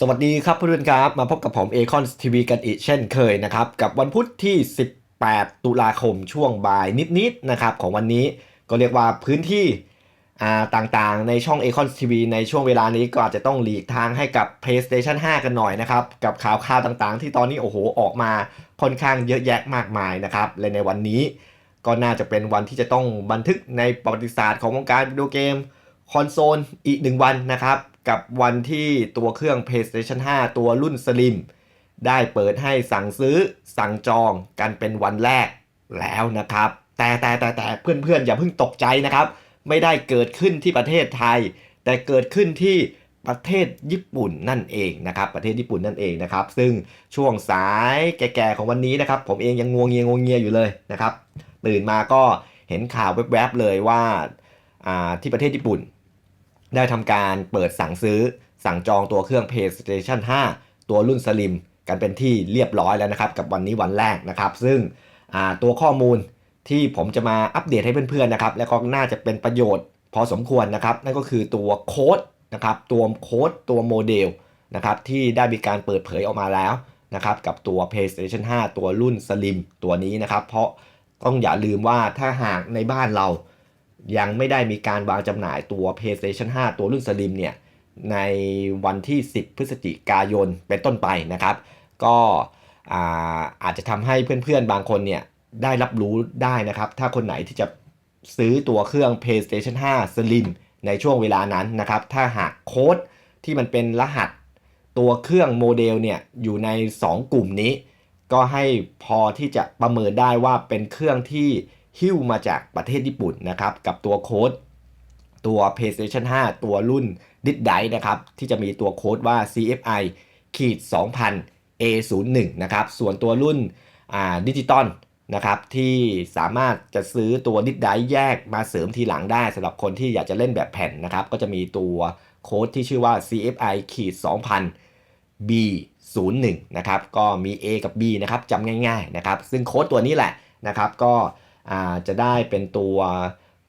สวัสดีครับเพื่อนๆครับ มาพบกับผมเอคอนทีวีกันอีกเช่นเคยนะครับ กับวันพุธที่ 18 ตุลาคมช่วงบ่ายนิดๆนะครับของวันนี้ก็เรียกว่าพื้นที่ต่างๆ ในช่อง a c o n TV ในช่วงเวลานี้ก็อาจจะต้องหลีกทางให้กับ PlayStation 5 กันหน่อยนะครับ กับข่าวข่าวต่างๆ ที่ตอนนี้โอ้โหออกมาค่อนข้างเยอะแยะมากมายนะครับและในวันนี้ก็น่าจะเป็นวันที่จะต้องบันทึกในประวัติศาสตร์ของวงการวิดีโอเกมคอนโซลอีกหนึ่งวันนะครับ กับวันที่ตัวเครื่อง PlayStation 5 ตัวรุ่น Slim ได้เปิดให้สั่งซื้อสั่งจองกันเป็นวันแรกแล้วนะครับ แต่แต่แต่แต่เพื่อนๆ อย่าเพิ่งตกใจนะครับ ไม่ได้เกิดขึ้นที่ประเทศไทย แต่เกิดขึ้นที่ประเทศญี่ปุ่นนั่นเองนะครับประเทศญี่ปุ่นนั่นเองนะครับ ซึ่งช่วงสายแก่ๆของวันนี้นะครับ ผมเองยังงวงเงียงวงเงียอยู่เลยนะครับ ตื่นมาก็เห็นข่าวแวบๆเลยว่าอ่าที่ประเทศญี่ปุ่น ได้ทำการเปิดสั่งซื้อ สั่งจองตัวเครื่อง PlayStation 5 ตัวรุ่น Slim กันเป็นที่เรียบร้อยแล้วนะครับ กับวันนี้วันแรกนะครับ ซึ่งตัวข้อมูลที่ผมจะมาอัปเดตให้เพื่อนๆนะครับ และก็น่าจะเป็นประโยชน์พอสมควรนะครับ นั่นก็คือตัวโค้ดนะครับ ตัวโค้ดตัวโมเดลนะครับที่ได้มีการเปิดเผยออกมาแล้วนะครับกับตัว PlayStation 5 ตัวรุ่น Slim ตัวนี้นะครับ เพราะต้องอย่าลืมว่าถ้าหากในบ้านเรา ยังไม่ได้มีการวางจำหน่ายตัว PlayStation 5 ตัวรุ่น Slim เนี่ยในวันที่ 10 พฤศจิกายนเป็นต้นไปนะครับ ก็อาอาจจะทำให้เพื่อนๆ บางคนเนี่ยได้รับรู้ได้นะครับ ถ้าคนไหนที่จะซื้อตัวเครื่อง PlayStation 5 Slim ในช่วงเวลานั้นนะครับ ถ้าหากโค้ดที่มันเป็นรหัสตัวเครื่องโมเดลเนี่ยอยู่ใน 2 กลุ่มนี้ ก็ให้พอที่จะประเมินได้ว่าเป็นเครื่องที่ หิ้วมาจากประเทศญี่ปุ่นนะครับ กับตัวโค้ดตัว PlayStation 5 ตัวรุ่นดิสไดนะครับ ที่จะมีตัวโค้ดว่า CFI ขีด2000 A01 นะครับ ส่วนตัวรุ่นดิจิตอลนะครับที่สามารถจะซื้อตัวดิสไดแยกมาเสริมทีหลังได้สำหรับคนที่อยากจะเล่นแบบแผ่นนะครับ ก็จะมีตัวโค้ดที่ชื่อว่า CFI ขีด2000 B01 นะครับ ก็มี A กับ B นะครับจำง่ายๆนะครับ ซึ่งโค้ดตัวนี้แหละนะครับ ก็ จะได้เป็นตัว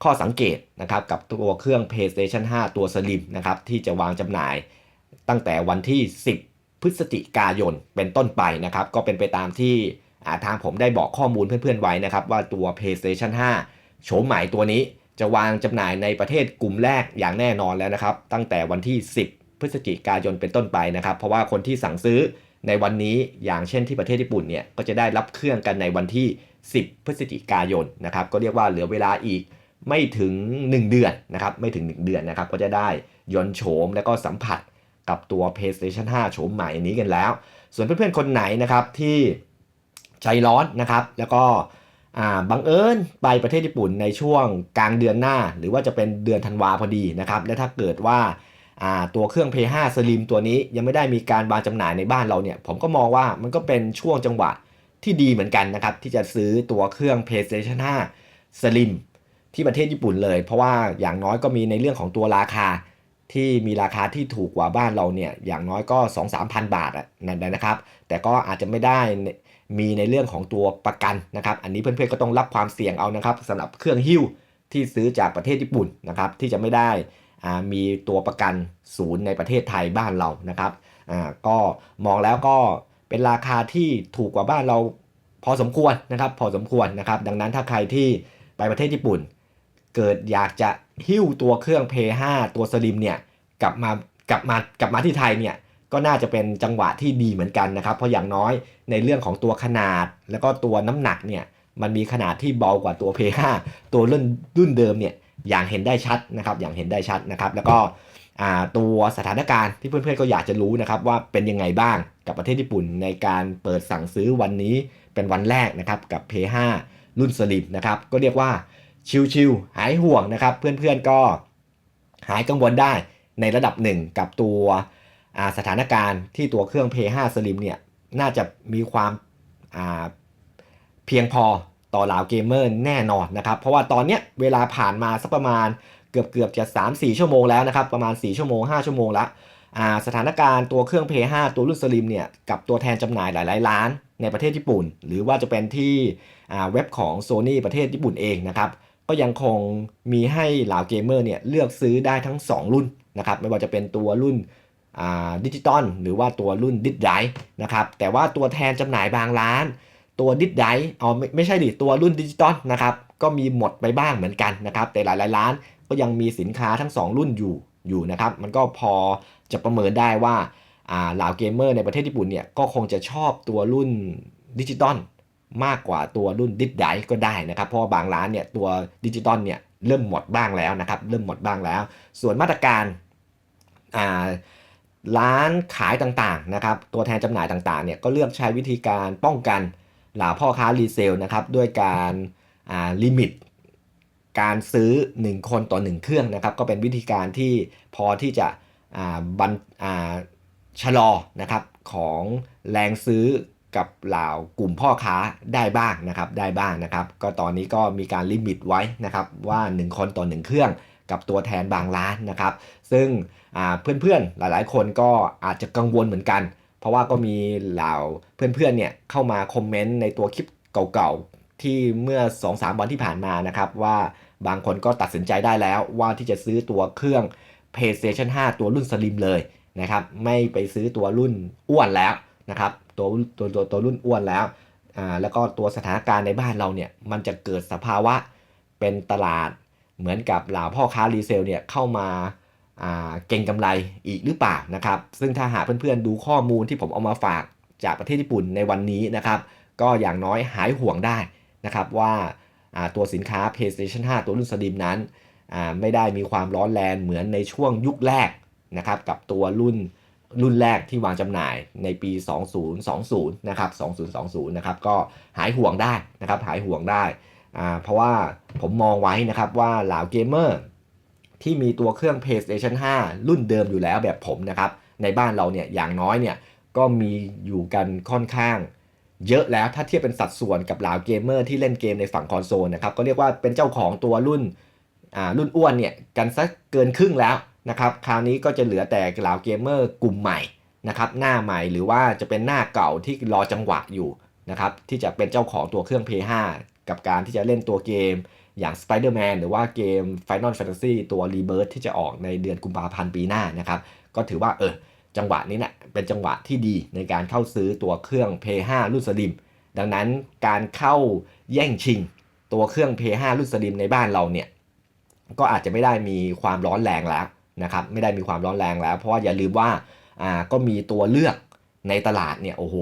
ข้อสังเกตนะครับกับตัวเครื่อง PlayStation 5 ตัว Slim นะครับที่จะวางจำหน่ายตั้งแต่วันที่ 10 พฤศจิกายนเป็นต้นไปนะครับก็เป็นไปตามที่ทางผมได้บอกข้อมูลเพื่อนๆไว้นะครับว่าตัว PlayStation 5 โฉมใหม่ตัวนี้จะวางจำหน่ายในประเทศกลุ่มแรกอย่างแน่นอนแล้วนะครับ ตั้งแต่วันที่ 10 พฤศจิกายนเป็นต้นไปนะครับ เพราะว่าคนที่สั่งซื้อในวันนี้อย่างเช่นที่ประเทศญี่ปุ่นเนี่ยก็จะได้รับเครื่องกันในวันที่ 10 พฤศจิกายนนะครับก็เรียกว่าเหลือเวลาอีกไม่ถึง 1 เดือนนะครับไม่ถึง 1 เดือนนะครับก็จะได้ยนต์โฉมแล้วก็สัมผัสกับตัว PlayStation 5 โฉมใหม่นี้กันแล้ว ส่วนเพื่อนๆ คนไหนนะครับที่ใจร้อนนะครับ แล้วก็บังเอิญไปประเทศญี่ปุ่นในช่วงกลางเดือนหน้า หรือว่าจะเป็นเดือนธันวาพอดีนะครับ และถ้าเกิดว่าอ่าตัวเครื่อง Play 5 Slim ตัวนี้ยังไม่ได้มีการวางจำหน่ายในบ้านเราเนี่ย ผมก็มองว่ามันก็เป็นช่วงจังหวะ ที่ดีเหมือนกันนะครับ ที่จะซื้อตัวเครื่อง PlayStation 5 Slim ที่ประเทศญี่ปุ่นเลย เพราะว่าอย่างน้อยก็มีในเรื่องของตัวราคา ที่มีราคาที่ถูกกว่าบ้านเราเนี่ยอย่างน้อยก็ 2 3 0 0 0 บาทอะนั่นนะครับ แต่ก็อาจจะไม่ได้มีในเรื่องของตัวประกันนะครับ อันนี้เพื่อนๆก็ต้องรับความเสี่ยงเอานะครับสำหรับเครื่องหิ้วที่ซื้อจากประเทศญี่ปุ่นนะครับที่จะไม่ได้มีตัวประกันศูนย์ในประเทศไทยบ้านเรานะครับอ่าก็มองแล้วก็ เป็นราคาที่ถูกกว่าบ้านเราพอสมควรนะครับ พอสมควรนะครับ ดังนั้นถ้าใครที่ไปประเทศญี่ปุ่น เกิดอยากจะหิ้วตัวเครื่อง p 5ตัวสลิมเนี่ยกลับมากลับมากลับมาที่ไทยเนี่ยก็น่าจะเป็นจังหวะที่ดีเหมือนกันนะครับ เพราะอย่างน้อยในเรื่องของตัวขนาด แล้วก็ตัวน้ำหนักเนี่ยมันมีขนาดที่เบากว่าตัว p 5ตัวรุ่นรุ่นเดิมเนี่ยอย่างเห็นได้ชัดนะครับ อย่างเห็นได้ชัดนะครับ แล้วก็ตัวสถานการณ์ที่เพื่อนๆก็อยากจะรู้นะครับว่าเป็นยังไงบ้าง กับประเทศญี่ปุ่นในการเปิดสั่งซื้อวันนี้เป็นวันแรกนะครับกับ p 5รุ่นสลิมนะครับก็เรียกว่าชิวๆหายห่วงนะครับ เพื่อนๆก็หายกังวลได้ในระดับหนึ่งกับตัวสถานการณ์ที่ตัวเครื่อง P5 Slim เนี่ยน่าจะมีความาเพียงพอต่อเหล่าเกมเมอร์แน่นอนนะครับ เพราะว่าตอนเนี้ยเวลาผ่านมาสักประมาณเกือบเกือบจะ 3-4 ชั่วโมงแล้วนะครับ ประมาณ 4 ชั่วโมง 5 ชั่วโมงละ สถานการณ์ตัวเครื่อง Play 5ตัวรุ่น Slim เนี่ยกับตัวแทนจำหน่ายหลายๆร้านในประเทศญี่ปุ่น หรือว่าจะเป็นที่เว็บของ Sony ประเทศญี่ปุ่นเองนะครับก็ยังคงมีให้เหล่าเกมเมอร์เนี่ยเลือกซื้อได้ทั้ง 2 รุ่นนะครับไม่ว่าจะเป็นตัวรุ่นดิจิตอลหรือว่าตัวรุ่นดิสไดนะครับแต่ว่าตัวแทนจำหน่ายบางร้าน ตัวดิสไดเอาไม่ไม่ใช่ดิตัวรุ่นดิจิตอลนะครับก็มีหมดไปบ้างเหมือนกันนะครับแต่หลายๆร้านก็ยังมีสินค้าทั้ง 2 รุ่นอยู่อยู่นะครับมันก็พอ จะประเมินได้ว่าเหล่าเกมเมอร์ในประเทศญี่ปุ่นเนี่ยก็คงจะชอบตัวรุ่นดิจิตอลมากกว่าตัวรุ่นดิสไดก็ได้นะครับ เพราะบางร้านเนี่ยตัวดิจิตอลเนี่ยเริ่มหมดบ้างแล้วนะครับ เริ่มหมดบ้างแล้ว ส่วนมาตรการร้านขายต่างๆนะครับ ตัวแทนจำหน่ายต่างๆเนี่ยก็เลือกใช้วิธีการป้องกันเหล่าพ่อค้ารีเซลนะครับด้วยการลิมิตการซื้อ 1 คนต่อ 1 เครื่องนะครับ ก็เป็นวิธีการที่พอที่จะ บันชะลอนะครับของแรงซื้อกับเหล่ากลุ่มพ่อค้าได้บ้างนะครับได้บ้างนะครับ ก็ตอนนี้ก็มีการลิมิตไว้นะครับว่า 1 คนต่อ 1 เครื่องกับตัวแทนบางร้านนะครับ ซึ่งเพื่อนๆหลายๆ คนก็อาจจะกังวลเหมือนกัน เพราะว่าก็มีเหล่าเพื่อนๆเนี่ยเข้ามาคอมเมนต์ในตัวคลิปเก่าๆ ที่เมื่อ 2-3 วันที่ผ่านมานะครับว่าบางคนก็ตัดสินใจได้แล้วว่าที่จะซื้อตัวเครื่อง PlayStation 5 ตัวรุ่นสลิมเลยนะครับไม่ไปซื้อตัวรุ่นอ้วนแล้วนะครับตัวตัวตัวตัวรุ่นอ้วนแล้วอ่าแล้วก็ตัวสถานการณ์ในบ้านเราเนี่ยมันจะเกิดสภาวะเป็นตลาดเหมือนกับเหล่าพ่อค้ารีเซลเนี่ยเข้ามาเก่งกำไรอีกหรือเปล่านะครับ ซึ่งถ้าหากเพื่อนๆดูข้อมูลที่ผมเอามาฝากจากประเทศญี่ปุ่นในวันนี้นะครับ ก็อย่างน้อยหายห่วงได้นะครับว่าตัวสินค้า PlayStation 5 ตัวรุ่นสลิมนั้น ไม่ได้มีความร้อนแรงเหมือนในช่วงยุคแรกนะครับกับตัวรุ่นรุ่นแรกที่วางจำหน่ายในปี 2020 นะครับ 2020 นะครับ ก็หายห่วงได้นะครับ หายห่วงได้ เพราะว่าผมมองไว้นะครับว่าเหล่าเกมเมอร์ที่มีตัวเครื่อง PlayStation 5 รุ่นเดิมอยู่แล้วแบบผมนะครับ ในบ้านเราเนี่ย อย่างน้อยเนี่ย ก็มีอยู่กันค่อนข้าง เยอะแล้ว ถ้าเทียบเป็นสัดส่วนกับเหล่าเกมเมอร์ที่เล่นเกมในฝั่งคอนโซลนะครับ ก็เรียกว่าเป็นเจ้าของตัวรุ่น รุ่นอ้วนเนี่ยกันสักเกินครึ่งแล้วนะครับคราวนี้ก็จะเหลือแต่เหล่าเกมเมอร์กลุ่มใหม่นะครับหน้าใหม่หรือว่าจะเป็นหน้าเก่าที่รอจังหวะอยู่นะครับที่จะเป็นเจ้าของตัวเครื่อง Play 5กับการที่จะเล่นตัวเกมอย่าง Spider-Man หรือว่าเกม Final Fantasy ตัว Rebirth ที่จะออกในเดือนกุมภาพันธ์ปีหน้านะครับก็ถือว่าเออจังหวะนี้เนะี่ยเป็นจังหวะที่ดีในการเข้าซื้อตัวเครื่อง Play 5รุ่นสลิมดังนั้นการเข้าแย่งชิง ตัวเครื่อง Play 5รุ่นสลิมในบ้านเราเนี่ย ก็อาจจะไม่ได้มีความร้อนแรงแล้วนะครับไม่ได้มีความร้อนแรงแล้ว เพราะว่าอย่าลืมว่าอ่าก็มีตัวเลือกในตลาดเนี่ยโอ้โห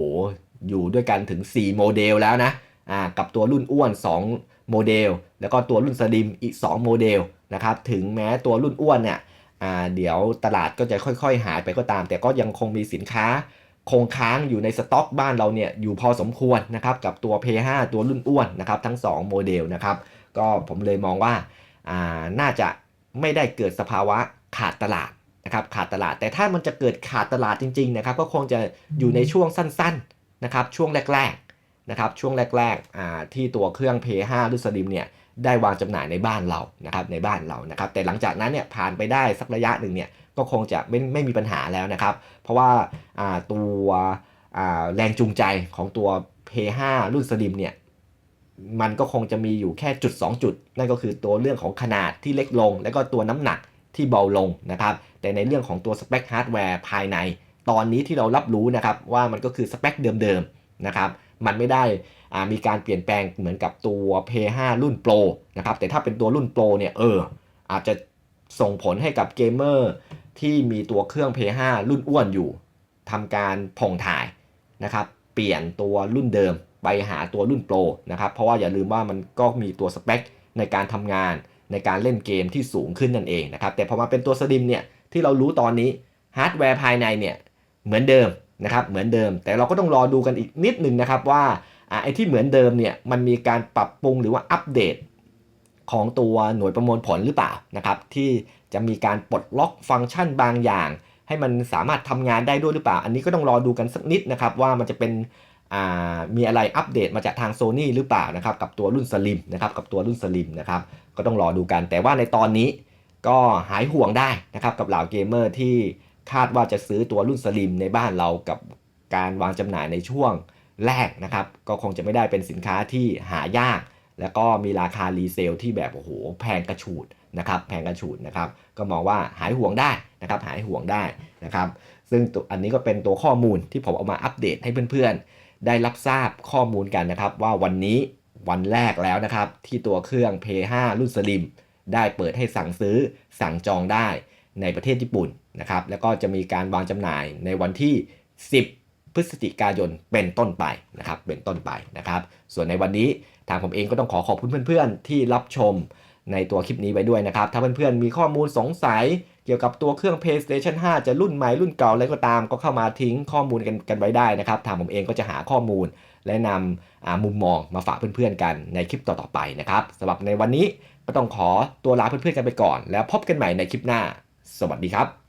อยู่ด้วยกันถึง 4 โมเดลแล้วนะอ่ากับตัวรุ่นอ้วน 2 โมเดล แล้วก็ตัวรุ่นสลิมอีก 2 โมเดลนะครับถึงแม้ตัวรุ่นอ้วนเนี่ยอ่าเดี๋ยวตลาดก็จะค่อยๆ หายไปก็ตาม แต่ก็ยังคงมีสินค้าคงค้างอยู่ในสต็อกบ้านเราเนี่ยอยู่พอสมควรนะครับกับตัว P5 ตัวรุ่นอ้วนนะครับทั้ง 2 โมเดลนะครับก็ผมเลยมองว่าอ่า น่าจะไม่ได้เกิดสภาวะขาดตลาดนะครับขาดตลาดแต่ถ้ามันจะเกิดขาดตลาดจริงๆนะครับก็คงจะอยู่ในช่วงสั้นๆนะครับช่วงแรกๆนะครับช่วงแรกๆที่ตัวเครื่อง P5 รุ่นสลิมเนี่ยได้วางจำหน่ายในบ้านเรานะครับในบ้านเรานะครับแต่หลังจากนั้นเนี่ยผ่านไปได้สักระยะหนึ่งเนี่ยก็คงจะไม่ไม่มีปัญหาแล้วนะครับ เพราะว่าตัวแรงจูงใจของตัว P5 รุ่นสลิมเนี่ย มันก็คงจะมีอยู่แค่จุด 2 จุด นั่นก็คือตัวเรื่องของขนาดที่เล็กลง แล้วก็ตัวน้ำหนักที่เบาลงนะครับ แต่ในเรื่องของตัวสเปคฮาร์ดแวร์ภายใน ตอนนี้ที่เรารับรู้นะครับว่ามันก็คือสเปคเดิมๆนะครับมันไม่ได้มีการเปลี่ยนแปลงเหมือนกับตัว P5 รุ่น Pro นะครับแต่ถ้าเป็นตัวรุ่น Pro เนี่ยเอออาจจะส่งผลให้กับเกมเมอร์ที่มีตัวเครื่อง P5 รุ่นอ้วนอยู่ทำการผ่องถ่ายนะครับเปลี่ยนตัวรุ่นเดิม ไปหาตัวรุ่นโปรนะครับ เพราะว่าอย่าลืมว่ามันก็มีตัวสเปคในการทำงานในการเล่นเกมที่สูงขึ้นนั่นเองนะครับ แต่พอมาเป็นตัวสลิมเนี่ยที่เรารู้ตอนนี้ฮาร์ดแวร์ภายในเนี่ยเหมือนเดิมนะครับเหมือนเดิม แต่เราก็ต้องรอดูกันอีกนิดหนึ่งนะครับว่าไอ้ที่เหมือนเดิมเนี่ยมันมีการปรับปรุงหรือว่าอัปเดตของตัวหน่วยประมวลผลหรือเปล่านะครับที่จะมีการปลดล็อกฟังก์ชันบางอย่าง ให้มันสามารถทำงานได้ด้วยหรือเปล่า อันนี้ก็ต้องรอดูกันสักนิดนะครับว่ามันจะเป็น มีอะไรอัปเดตมาจากทางโซ n y หรือเปล่านะครับกับตัวรุ่นสลิมนะครับกับตัวรุ่นสลิมนะครับก็ต้องรอดูกัน แต่ว่าในตอนนี้ก็หายห่วงได้นะครับกับเหล่าเกมเมอร์ที่คาดว่าจะซื้อตัวรุ่นสลิมในบ้านเรากับการวางจำหน่ายในช่วงแรกนะครับ ก็คงจะไม่ได้เป็นสินค้าที่หายาก แล้วก็มีราคารีเซลที่แบบโอ้โหแพงกระฉูดนะครับแพงกระฉูดนะครับก็มองว่าหายห่วงได้นะครับหายห่วงได้นะครับ ซึ่งอันนี้ก็เป็นตัวข้อมูลที่ผมเอามาอัปเดตให้เพื่อนๆ ได้รับทราบข้อมูลกันนะครับ ว่าวันนี้วันแรกแล้วนะครับ ที่ตัวเครื่อง p 5รุ่นสลิมได้เปิดให้สั่งซื้อสั่งจองได้ในประเทศญี่ปุ่นนะครับ แล้วก็จะมีการวางจำหน่ายในวันที่ 10 พฤศจิกายนเป็นต้นไปนะครับ เป็นต้นไปนะครับ ส่วนในวันนี้ทางผมเองก็ต้องขอขอบคุณเพื่อนๆ ที่รับชมในตัวคลิปนี้ไว้ด้วยนะครับ ถ้าเพื่อนๆมีข้อมูลสงสัย เกี่ยวกับตัวเครื่อง PlayStation 5 จะรุ่นใหม่รุ่นเก่าอะไรก็ตาม ก็เข้ามาทิ้งข้อมูลกันกันไว้ได้นะครับทางผมเองก็จะหาข้อมูล และนำมุมมองมาฝากเพื่อนๆกันในคลิปต่อๆไปนะครับสำหรับในวันนี้ก็ต้องขอตัวลาเพื่อนๆกันไปก่อน แล้วพบกันใหม่ในคลิปหน้า สวัสดีครับ